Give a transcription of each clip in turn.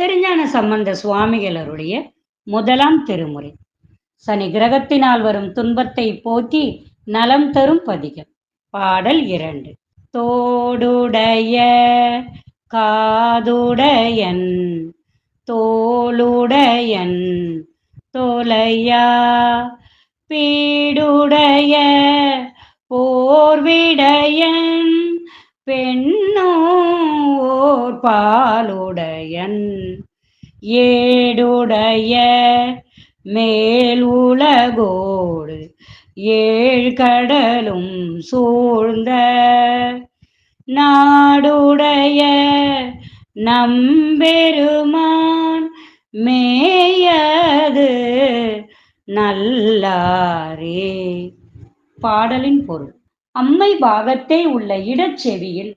திருஞான சம்பந்த சுவாமிகளருடைய முதலாம் திருமுறை. சனி கிரகத்தினால் வரும் துன்பத்தை போக்கி நலம் தரும் பதிகம். பாடல் இரண்டு. தோடுடைய காதுடையன் தோளுடையன் தோலையா பீடுடைய போர்விடையன் பெண்ணு பாலுடையன் ஏடுடைய மேல் உலகோடு ஏழ் கடலும் சூழ்ந்த நாடுடைய நம்பெருமான் மேயது நல்லாரே. பாடலின் பொருள் அம்மை பாகத்தே உள்ள இடச்செவியில்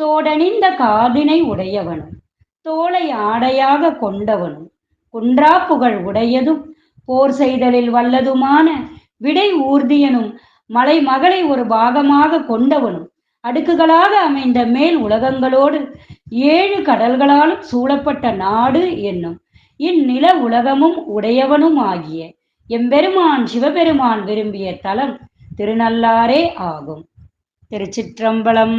தோடணிந்த காதினை உடையவனும் தோளை ஆடையாக கொண்டவனும் குன்றா புகழ் உடையதும் போர் செய்தலில் வல்லதுமான விடை ஊர்தியனும் மலை மகளை ஒரு பாகமாக கொண்டவனும் அடுக்குகளாக அமைந்த மேல் உலகங்களோடு ஏழு கடல்களாலும் சூழப்பட்ட நாடு என்னும் இந்நில உலகமும் உடையவனும் ஆகிய எம்பெருமான் சிவபெருமான் விரும்பிய தலம் திருநள்ளாரே ஆகும். திருச்சிற்றம்பலம்